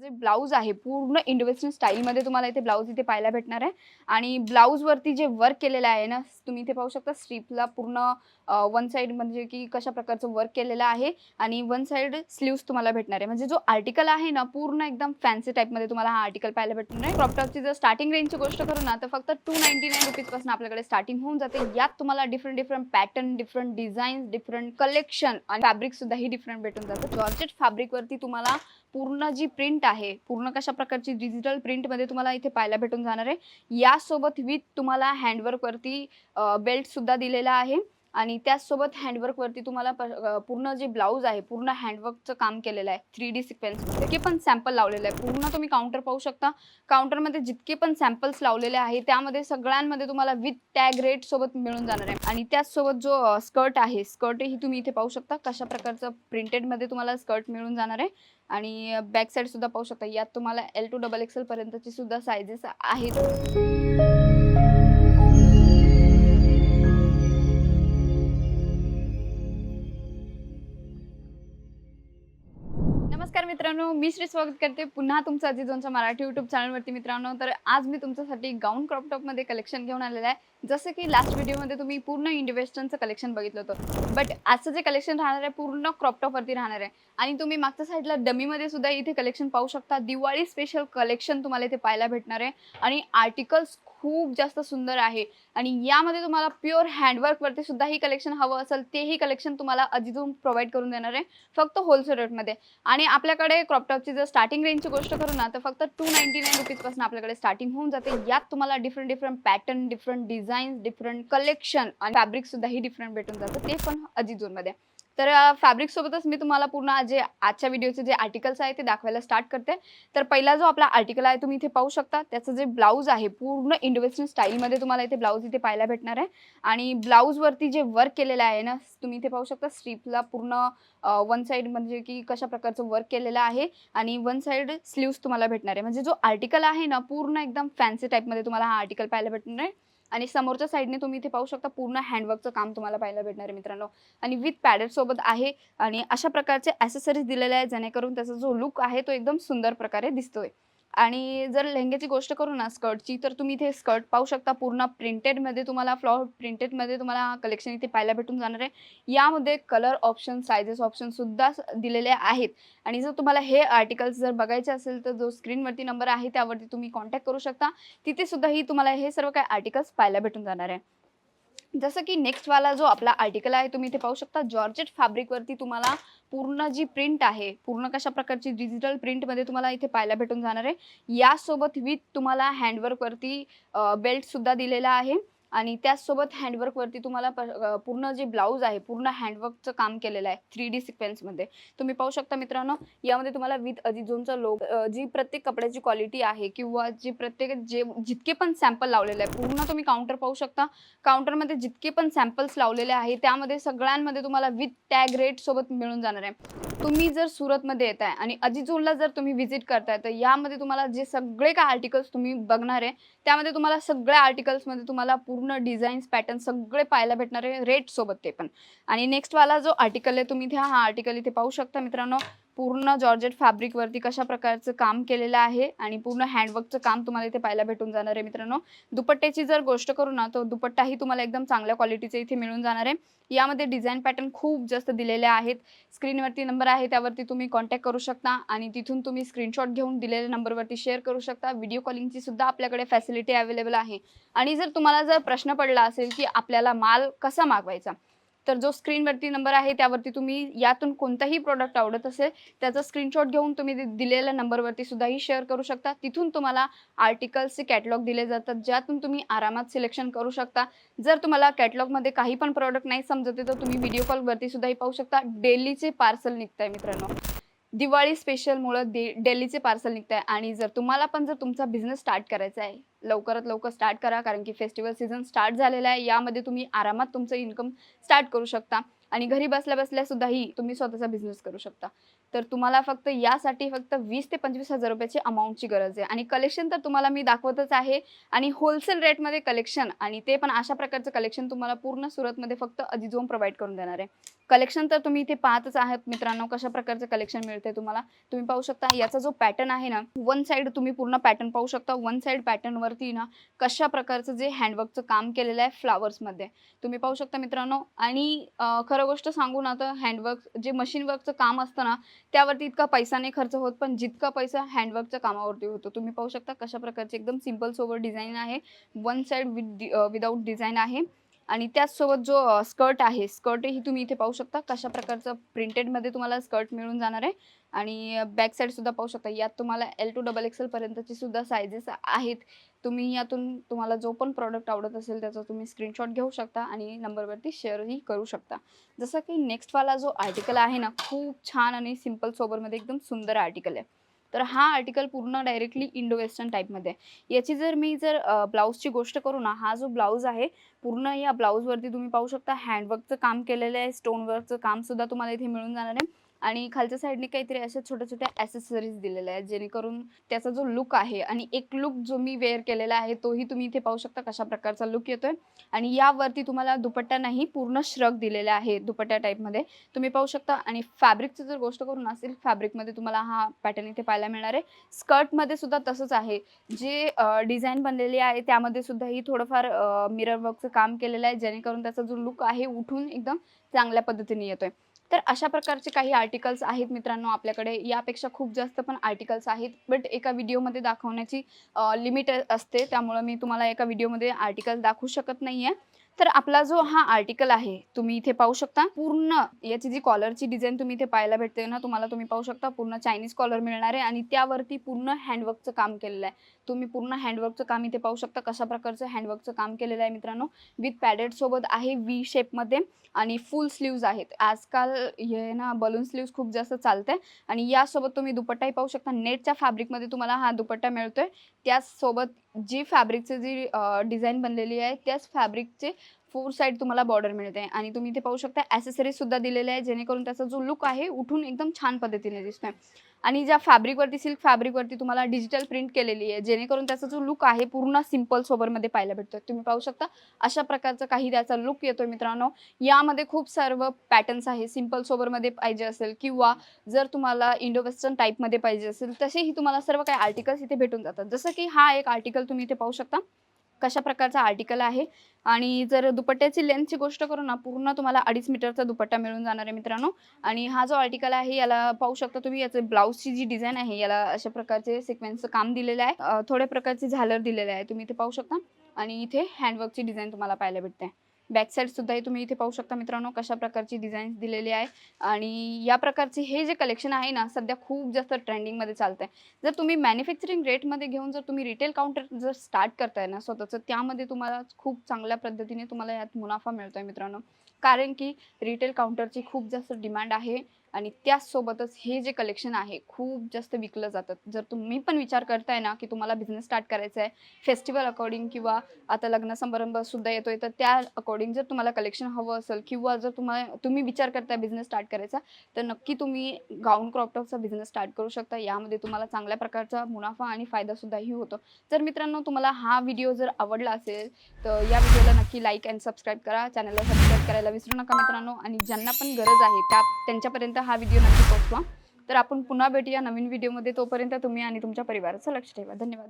जे ब्लाऊज आहे पूर्ण इंडो स्टाईलमध्ये तुम्हाला इथे ब्लाऊज इथे पाहायला भेटणार आहे. आणि ब्लाऊजवरती जे वर्क केलेलं आहे ना तुम्ही इथे पाहू शकता स्ट्रीपला पूर्ण वन साईड म्हणजे की कशा प्रकारचं वर्क केलेलं आहे आणि वन साईड स्लीव्स तुम्हाला भेटणार आहे. म्हणजे जो आर्टिकल आहे ना पूर्ण एकदम फॅन्सी टाईपमध्ये तुम्हाला हा आर्टिकल पाहायला भेटणार आहे. क्रॉपटॉपची जर स्टार्टिंग रेंजची गोष्ट करू ना तर फक्त टू नाईन्टी नाईन रुपीजपासून आपल्याकडे स्टार्टिंग होऊन जाते. यात तुम्हाला different different pattern different designs different collection आणि फॅब्रिक सुद्धा ही डिफरंट भेटून जातं. जॉर्जेट फॅब्रिकवरती तुम्हाला पूर्ण जी प्रिंट आहे पूर्ण कशा प्रकारची डिजिटल प्रिंटमध्ये तुम्हाला इथे पाहायला भेटून जाणार आहे. यासोबत विथ तुम्हाला हँडवर्कवरती बेल्ट सुद्धा दिलेला आहे. आणि त्याचसोबत हँडवर्कवरती तुम्हाला प- पूर्ण जे ब्लाऊज आहे पूर्ण हँडवर्कचं काम केलेलं आहे थ्री डी सिक्वेन्समध्ये ते पण सॅम्पल लावलेलं आहे. पूर्ण तुम्ही काउंटर पाहू शकता. काउंटरमध्ये जितके पण सॅम्पल्स लावलेले आहे त्यामध्ये सगळ्यांमध्ये तुम्हाला विथ टॅग रेट सोबत मिळून जाणार आहे. आणि त्याचसोबत जो स्कर्ट आहे स्कर्टही तुम्ही इथे पाहू शकता. कशा प्रकारचं प्रिंटेडमध्ये तुम्हाला स्कर्ट मिळून जाणार आहे. आणि बॅक साईड सुद्धा पाहू शकता. यात तुम्हाला एल टू डबल एक्सेल पर्यंतची सुद्धा सायझेस आहेत. मित्रांनो मी श्री स्वागत करते पुन्हा तुमचं अजिजोनच्या मराठी युट्यूब चॅनलवरती मित्रांनो तर आज मी तुमच्यासाठी गाऊन क्रॉप टॉपमध्ये कलेक्शन घेऊन आलेलं आहे. जसं की लास्ट व्हिडिओमध्ये तुम्ही पूर्ण इंडो कलेक्शन बघितलं होतं. बट आजचं जे कलेक्शन राहणार आहे पूर्ण क्रॉपटॉपवरती राहणार आहे. आणि तुम्ही मागच्या साईडला डमीमध्ये सुद्धा इथे कलेक्शन पाहू शकता. दिवाळी स्पेशल कलेक्शन तुम्हाला इथे पाहायला भेटणार आहे. आणि आर्टिकल्स खूप जास्त सुंदर आहे. आणि यामध्ये तुम्हाला प्युअर हँडवर्कवरती सुद्धा ही कलेक्शन हवं असेल तेही कलेक्शन तुम्हाला अजिजून प्रोव्हाइड करून देणार आहे. फक्त होलसेल रेटमध्ये आणि आपल्याकडे क्रॉपटॉपची जर स्टार्टिंग रेंजची गोष्ट करू ना तर फक्त टू नाईन्टी नाईन रुपीजपासून आपल्याकडे स्टार्टिंग होऊन जाते. यात तुम्हाला different different pattern different design different collection आणि फॅब्रिक सुद्धा ही डिफरंट भेटून जातं. ते पण अजिजोनमध्ये. तर फॅब्रिक सोबतच मी तुम्हाला पूर्ण जे आजच्या व्हिडिओचे जे आर्टिकल्स आहे ते दाखवायला स्टार्ट करते. तर पहिला जो आपला आर्टिकल आहे तुम्ही इथे पाहू शकता. त्याचं जे ब्लाऊज आहे पूर्ण इंडोवेस्टर्न स्टाईलमध्ये तुम्हाला इथे ब्लाऊज इथे पाहायला भेटणार आहे. आणि ब्लाऊजवरती जे वर्क केलेलं आहे ना तुम्ही इथे पाहू शकता. स्ट्रीपला पूर्ण वन साईड म्हणजे की कशा प्रकारचं वर्क केलेलं आहे आणि वन साईड स्लीव्स तुम्हाला भेटणार आहे. म्हणजे जो आर्टिकल आहे ना पूर्ण एकदम फॅन्सी टाईपमध्ये तुम्हाला हा आर्टिकल पाहायला भेटणार आहे. आणि समोरच्या साईडने तुम्ही इथे पाहू शकता पूर्ण हँडवर्कचं काम तुम्हाला पाहायला भेटणार आहे मित्रांनो. आणि विथ पॅडेट सोबत आहे आणि अशा प्रकारचे ॲसेसरीज दिलेले आहेत जेणेकरून त्याचा जो लुक आहे तो एकदम सुंदर प्रकारे दिसतोय. आणि जर लेहंग्याची गोष्ट करू ना स्कर्टची तर तुम्ही इथे स्कर्ट पाहू शकता. पूर्ण प्रिंटेडमध्ये तुम्हाला फ्लॉवर प्रिंटेडमध्ये तुम्हाला कलेक्शन इथे पाहायला भेटून जाणार आहे. यामध्ये कलर ऑप्शन सायझेस ऑप्शन सुद्धा दिलेले आहेत. आणि जर तुम्हाला हे आर्टिकल्स जर बघायचे असेल तर जो स्क्रीनवरती नंबर आहे त्यावरती तुम्ही कॉन्टॅक्ट करू शकता. तिथे सुद्धा ही तुम्हाला हे सर्व काही आर्टिकल्स पाहायला भेटून जाणार आहे. जसं की नेक्स्ट वाला जो आपला आर्टिकल आहे तुम्ही इथे पाहू शकता जॉर्जेट फॅब्रिकवरती तुम्हाला पूर्ण जी प्रिंट आहे पूर्ण कशा प्रकारची डिजिटल प्रिंटमध्ये तुम्हाला इथे पाहायला भेटून जाणार आहे. यासोबत विथ तुम्हाला हँडवर्कवरती बेल्टसुद्धा दिलेला आहे. आणि त्याचसोबत हँडवर्कवरती तुम्हाला प- पूर्ण जे ब्लाऊज आहे पूर्ण हँडवर्कचं काम केलेलं आहे थ्री डी सिक्वेन्समध्ये तुम्ही पाहू शकता मित्रांनो यामध्ये तुम्हाला विथ अजिझोनचा लोक जी प्रत्येक कपड्याची क्वालिटी आहे किंवा जी प्रत्येक जे जितके पण सॅम्पल लावलेले आहे पूर्ण तुम्ही काउंटर पाहू शकता. काउंटरमध्ये जितके पण सॅम्पल्स लावलेले आहे त्यामध्ये सगळ्यांमध्ये तुम्हाला विथ टॅग रेट सोबत मिळून जाणार आहे. तुम्ही जर सुरतमध्ये येत आहे आणि अजिजोनला जर तुम्ही व्हिजिट करताय तर यामध्ये तुम्हाला जे सगळे काय आर्टिकल्स तुम्ही बघणार आहे त्यामध्ये तुम्हाला सगळ्या आर्टिकल्समध्ये तुम्हाला पूर्ण पूर्ण डिझाईन्स पॅटर्न सगळे पाहायला भेटणार आहे रेट सोबत ते पण. आणि नेक्स्ट वाला जो आर्टिकल आहे तुम्ही हा आर्टिकल इथे पाहू शकता मित्रांनो. पूर्ण जॉर्जेट फॅब्रिकवरती कशा प्रकारचं काम केलेलं आहे आणि पूर्ण हँडवर्कचं काम तुम्हाला इथे पाहायला भेटून जाणार आहे मित्रांनो. दुपट्ट्याची जर गोष्ट करू ना तर दुपट्टाही तुम्हाला एकदम चांगल्या क्वालिटीचे इथे मिळून जाणार आहे. यामध्ये डिझाईन पॅटर्न खूप जास्त दिलेले आहेत. स्क्रीनवरती नंबर आहे त्यावरती तुम्ही कॉन्टॅक्ट करू शकता आणि तिथून तुम्ही स्क्रीनशॉट घेऊन दिलेल्या नंबरवरती शेअर करू शकता. व्हिडिओ कॉलिंगची सुद्धा आपल्याकडे फॅसिलिटी अवेलेबल आहे. आणि जर तुम्हाला जर प्रश्न पडला असेल की आपल्याला माल कसा मागवायचा तर जो स्क्रीनवरती नंबर आहे त्यावरती तुम्ही यातून कोणताही प्रोडक्ट आवडत असेल त्याचा स्क्रीनशॉट घेऊन तुम्ही दिलेल्या नंबरवरती सुद्धाही शेअर करू शकता. तिथून तुम्हाला आर्टिकल्सचे कॅटलॉग दिले जातात ज्यातून तुम्ही आरामात सिलेक्शन करू शकता. जर तुम्हाला कॅटलॉगमध्ये काही पण प्रॉडक्ट नाही समजते तर तुम्ही व्हिडिओ कॉलवरती सुद्धाही पाहू शकता. डेलीचे पार्सल निघत आहे मित्रांनो. दिवाळी स्पेशलमुळं दे डेलीचे पार्सल निघत आहे आणि जर तुम्हाला पण जर तुमचा बिझनेस स्टार्ट करायचा आहे लवकरात लवकर स्टार्ट करा कारण की फेस्टिवल सीझन स्टार्ट झालेला आहे यामध्ये तुम्ही आरामात तुमचं इन्कम स्टार्ट करू शकता आणि घरी बसल्या बसल्या सुद्धाही तुम्ही स्वतःचा बिझनेस करू शकता. तर तुम्हाला फक्त यासाठी फक्त वीस ते पंचवीस हजार रुपयाची अमाऊंटची गरज आहे आणि कलेक्शन तर तुम्हाला मी दाखवतच आहे आणि होलसेल रेटमध्ये कलेक्शन आणि ते पण अशा प्रकारचं कलेक्शन तुम्हाला पूर्ण सुरतमध्ये फक्त अजिजोम प्रोव्हाइड करून देणार आहे. कलेक्शन तर तुम्ही इथे पाहतच आहात मित्रांनो कशा प्रकारचं कलेक्शन मिळते तुम्हाला. तुम्ही पाहू शकता याचा जो पॅटर्न आहे ना वन साइड तुम्ही पूर्ण पॅटर्न पाहू शकता. वन साइड पॅटर्नवरती ना कशा प्रकारचं जे हँडवर्कचं काम केलेलं आहे फ्लावर्समध्ये तुम्ही पाहू शकता मित्रांनो आणि खरं गोष्ट सांगू ना तर हँडवर्क जे मशीन वर्कचं काम असतं ना त्यावरती इतका पैसा नाही खर्च होत पण जितका पैसा हँडवर्कच्या कामावरती होतो. तुम्ही पाहू शकता कशा प्रकारचे एकदम सिंपल सोबर डिझाईन आहे. One side with without design आहे. आणि त्याचसोबत जो स्कर्ट आहे स्कर्टही तुम्ही इथे पाहू शकता. कशा प्रकारचं प्रिंटेडमध्ये तुम्हाला स्कर्ट मिळून जाणार आहे. आणि बॅक साईड सुद्धा पाहू शकता. यात तुम्हाला एल टू डबल एक्सेल पर्यंतची सुद्धा सायझेस आहेत. तुम्ही यातून तुम्हाला जो पण प्रॉडक्ट आवडत असेल त्याचा तुम्ही स्क्रीनशॉट घेऊ शकता आणि नंबरवरती शेअरही करू शकता. जसं की नेक्स्टवाला जो आर्टिकल आहे ना खूप छान आणि सिंपल सोबरमध्ये एकदम सुंदर आर्टिकल आहे. तर हा आर्टिकल पूर्ण डायरेक्टली इंडो वेस्टर्न टाईपमध्ये आहे. याची जर मी जर ब्लाऊजची गोष्ट करू ना हा जो ब्लाऊज आहे पूर्ण या ब्लाऊजवरती तुम्ही पाहू शकता हँडवर्कचं काम केलेलं आहे स्टोनवर्कचं कामसुद्धा काम सुद्धा तुम्हाला इथे मिळून जाणार आहे. आणि खालच्या साईडने काहीतरी अशा छोट्या छोट्या ॲसेसरीज दिलेल्या आहेत जेणेकरून त्याचा जो लुक आहे आणि एक लुक जो मी वेअर केलेला आहे तोही तुम्ही इथे पाहू शकता कशा प्रकारचा लुक येतोय. आणि यावरती तुम्हाला दुपट्टा नाही पूर्ण श्रग दिलेला आहे दुपट्ट्या टाईपमध्ये तुम्ही पाहू शकता आणि फॅब्रिकची जर गोष्ट करून असेल फॅब्रिकमध्ये तुम्हाला हा पॅटर्न इथे पाहायला मिळणार आहे. स्कर्टमध्ये सुद्धा तसंच आहे. जे डिझाईन बनलेली आहे त्यामध्ये सुद्धा ही थोडंफार मिरर वर्कचं काम केलेलं आहे जेणेकरून त्याचा जो लुक आहे उठून एकदम चांगल्या पद्धतीने येतोय. तर अशा प्रकारचे काही आर्टिकल्स आहेत मित्रांनो आपल्याकडे. यापेक्षा खूप जास्त पण आर्टिकल्स आहेत. बट एका व्हिडिओमध्ये दाखवण्याची लिमिट असते. त्यामुळं मी तुम्हाला एका व्हिडिओमध्ये आर्टिकल दाखवू शकत नाही आहे तर आपला जो हा आर्टिकल आहे तुम्ही इथे पाहू शकता. पूर्ण याची जी कॉलरची डिझाईन तुम्ही इथे पाहायला भेटते ना तुम्हाला तुम्ही पाहू शकता. पूर्ण चायनीज कॉलर मिळणार आहे आणि त्यावरती पूर्ण हँडवर्कचं काम केलेलं आहे. तुम्ही पूर्ण हँडवर्कचं काम इथे पाहू शकता. कशा प्रकारचं हँडवर्कचं काम केलेलं आहे मित्रांनो? विथ पॅडेड सोबत आहे व्ही शेपमध्ये आणि फुल स्लीव्ज आहेत. आजकाल हे ना बलून स्लीव्ज खूप जास्त चालते आणि यासोबत तुम्ही दुपट्टाही पाहू शकता. नेटच्या फॅब्रिकमध्ये तुम्हाला हा दुपट्टा मिळतोय. त्याचसोबत जी फॅब्रिकचे जी डिझाईन बनलेली आहे त्याच फॅब्रिकचे फोर साईड तुम्हाला बॉर्डर मिळते. आणि तुम्ही इथे पाहू शकता ॲसेसरीज सुद्धा दिलेले आहे जेणेकरून त्याचा जो लुक आहे उठून एकदम छान पद्धतीने दिसतोय. आणि ज्या फॅब्रिकवरती सिल्क फॅब्रिकवरती तुम्हाला डिजिटल प्रिंट केलेली आहे जेणेकरून त्याचा जो लुक आहे पूर्ण सिंपल सोबरमध्ये पाहायला भेटतोय. तुम्ही पाहू शकता अशा प्रकारचा काही त्याचा लुक येतोय मित्रांनो. यामध्ये खूप सर्व पॅटर्न्स आहे सिंपल सोबरमध्ये पाहिजे असेल किंवा जर तुम्हाला इंडो वेस्टर्न टाईपमध्ये पाहिजे असेल तसेही तुम्हाला सर्व काही आर्टिकल्स इथे भेटून जातात. जसं की हा एक आर्टिकल तुम्ही इथे पाहू शकता. कशा प्रकारचा आर्टिकल आहे. आणि जर दुपट्ट्याची लेंथची गोष्ट करू ना पूर्ण तुम्हाला अडीच मीटरचा दुपट्टा मिळून जाणार आहे मित्रांनो. आणि हा जो आर्टिकल आहे याला पाहू शकता तुम्ही याचे ब्लाऊजची जी डिझाईन आहे याला अशा प्रकारचे सिक्वेन्सचं काम दिलेलं आहे. थोड्या प्रकारचे झालर दिलेले आहे तुम्ही इथे पाहू शकता. आणि इथे हँडवर्कची डिझाईन तुम्हाला पाहायला भेटते. बॅक साईड सुद्धाही तुम्ही इथे पाहू शकता मित्रांनो कशा प्रकारची डिझाईन्स दिलेली आहे. आणि या प्रकारचे हे जे कलेक्शन आहे ना सध्या खूप जास्त ट्रेंडिंगमध्ये चालतं आहे जर तुम्ही मॅन्युफॅक्चरिंग रेटमध्ये घेऊन जर तुम्ही रिटेल काउंटर जर स्टार्ट करताय ना स्वतःचं त्यामध्ये तुम्हाला खूप चांगल्या पद्धतीने तुम्हाला यात मुनाफा मिळतोय मित्रांनो. कारण की रिटेल काउंटरची खूप जास्त डिमांड आहे. आणि त्याचसोबतच हे जे कलेक्शन आहे खूप जास्त विकलं जातं. जर तुम्ही पण विचार करताय ना की तुम्हाला बिझनेस स्टार्ट करायचा आहे फेस्टिवल अकॉर्डिंग किंवा आता लग्न समारंभ सुद्धा येतोय तर त्या अकॉर्डिंग जर तुम्हाला कलेक्शन हवं असेल किंवा जर तुम्हाला तुम्ही विचार करताय बिझनेस स्टार्ट करायचा तर नक्की तुम्ही गाऊन क्रॉपटॉपचा बिझनेस स्टार्ट करू शकता. यामध्ये तुम्हाला चांगल्या प्रकारचा मुनाफा आणि फायदासुद्धाही होतो. तर मित्रांनो तुम्हाला हा व्हिडिओ जर आवडला असेल तर या व्हिडिओला नक्की लाईक अँड सबस्क्राईब करा. चॅनलला सबस्क्राईब करायला विसरू नका मित्रांनो. आणि ज्यांना पण गरज आहे त्या त्यांच्यापर्यंत हा व्हिडिओ नक्की पोहोचवा. तर आपण पुन्हा भेटूया नवीन व्हिडिओमध्ये तोपर्यंत तुम्ही आणि तुमच्या परिवाराचं लक्ष ठेवा. धन्यवाद.